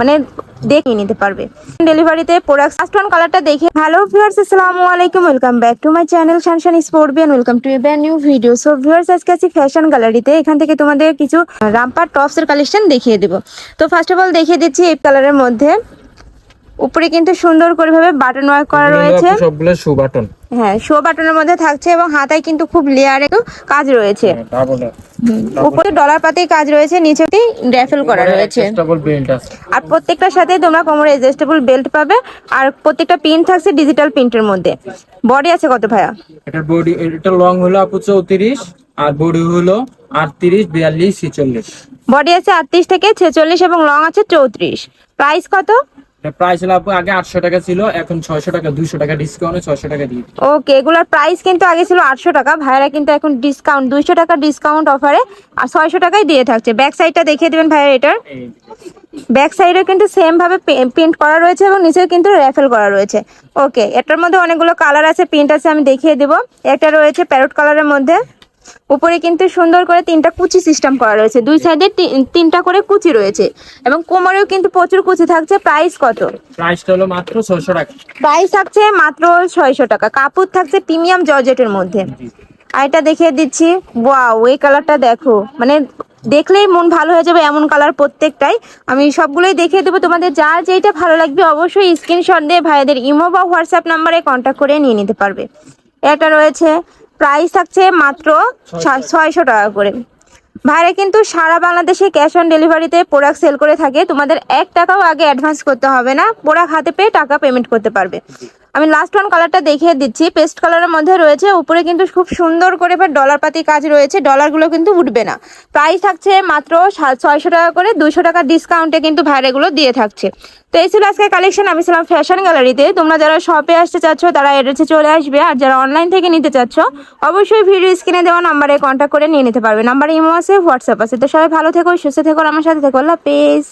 মানে দেখে নিতে পারবে। ডেলিভারিতে প্রোডাক্ট ফার্স্ট ওয়ান কালারটা দেখে হ্যালো ভিউয়ার্স আসসালামু আলাইকুম welcome back to my channel শানশান sport Beant welcome to a brand new video so viewers আজকে আছি ফ্যাশন গ্যালারিতে এখান থেকে তোমাদের কিছু রামপার টপস এর কালেকশন দেখিয়ে দেবো। তো ফার্স্ট অফ অল দেখিয়ে দিচ্ছি এই কালারের মধ্যে। উপরে কিন্তু সুন্দর করে ভাবে বাটন ওয়ার্ক করা রয়েছে। সবগুলো শু বাটন হ্যাঁ শো বাটনের মধ্যে থাকছে এবং হাতায় কিন্তু খুব লেয়ারে কাজ রয়েছে। ডাবল উপরে ডলার পাতে কাজ রয়েছে নিচেটি র্যাফেল করা রয়েছে। আর প্রত্যেকটার সাথে তোমরা কোমরে অ্যাডজাস্টেবল বেল্ট পাবে। আর প্রত্যেকটা পিন থাকছে ডিজিটাল প্রিন্টের মধ্যে। বডি আছে কত ভাইয়া? এটার বডি এটা লং হলো আপু চৌত্রিশ আর বডি হলো আটত্রিশ বিয়াল্লিশ ছিচল্লিশ। বডি আছে আটত্রিশ থেকে ছেচল্লিশ এবং লং আছে চৌত্রিশ। প্রাইস কত? প্রাইস হলো আপু আগে আটশো টাকা ছিল এখন ছয়শো টাকা দুইশো টাকা ডিসকাউন্টে ছয়শো টাকা দিয়ে ওকে এগুলোর প্রাইস কিন্তু আগে ছিল আটশো টাকা ভাইয়ারা কিন্তু এখন ডিসকাউন্ট দুইশো টাকা ডিসকাউন্ট অফারে আর ছয়শো টাকায় দিয়ে থাকছে। ব্যাক সাইডটা দেখিয়ে দেবেন ভাইয়া এটার ব্যাক সাইডে কিন্তু সেম ভাবে প্রিন্ট করা রয়েছে এবং নিচে কিন্তু র্যাফেল করা রয়েছে। ওকে এটার মধ্যে অনেকগুলো কালার আছে প্রিন্ট আছে আমি দেখিয়ে দেবো। একটা রয়েছে প্যারট কালারের মধ্যে। উপরে কিন্তু সুন্দর করে তিনটা কুচি সিস্টেম করা রয়েছে। দুই সাইডে তিনটা করে কুচি রয়েছে এবং কোমরেও কিন্তু প্রচুর কুচি থাকছে। প্রাইস কত? প্রাইসটা হলো মাত্র ছয়শো টাকা। প্রাইস থাকছে মাত্র ছয়শো টাকা। কাপড় থাকছে প্রিমিয়াম জর্জেটের মধ্যে। আর এটা দেখিয়ে দিচ্ছি। ওয়াও এই কালারটা দেখো। মানে দেখলেই মন ভালো হয়ে যাবে এমন কালার প্রত্যেকটাই। আমি সবগুলোই দেখিয়ে দেবো। তোমাদের যার যেইটা ভালো লাগবে অবশ্যই স্ক্রিনশট দিয়ে ভাইদের ইমো বা হোয়াটসঅ্যাপ নাম্বারে কন্ট্যাক্ট করে নিয়ে নিতে পারবে। এটা রয়েছে প্রাইস থাকছে মাত্র ছয়শো টাকা। করে। ভাইরা কিন্তু সারা বাংলাদেশে ক্যাশ অন ডেলিভারিতে প্রোডাক্ট সেল করে থাকে। তোমাদের এক টাকাও আগে অ্যাডভান্স করতে হবে না। প্রোডাক্ট হাতে পেয়ে টাকা পেমেন্ট করতে পারবে। আমি লাস্ট ওয়ান কালারটা দেখিয়ে দিচ্ছি। পেস্ট কালারের মধ্যে রয়েছে। উপরে কিন্তু খুব সুন্দর করে এবার ডলার পাতি কাজ রয়েছে। ডলারগুলো কিন্তু উঠবে না। প্রাইস থাকছে মাত্র ছয়শো টাকা করে। দুশো টাকা ডিসকাউন্টে কিন্তু ভাইরাগুলো দিয়ে থাকছে। তো এই ছিল আজকে কালেকশন আমি ছিলাম ফ্যাশন গ্যালারিতে তোমরা যারা শপে আসতে চাচ্ছ, তারা এড্রেসে চলে আসবে। আর যারা অনলাইন থেকে নিতে চাচ্ছ, অবশ্যই ভিডিও স্ক্রিনে দেওয়া নাম্বারে কন্ট্যাক্ট করে নিয়ে নিতে পারবে। নাম্বারে ইমো আছে। হোয়াটসঅ্যাপ আছে। তো সবাই ভালো থেকো সুস্থ থেকো আমার সাথে থেকো। আল্লাহ পেজ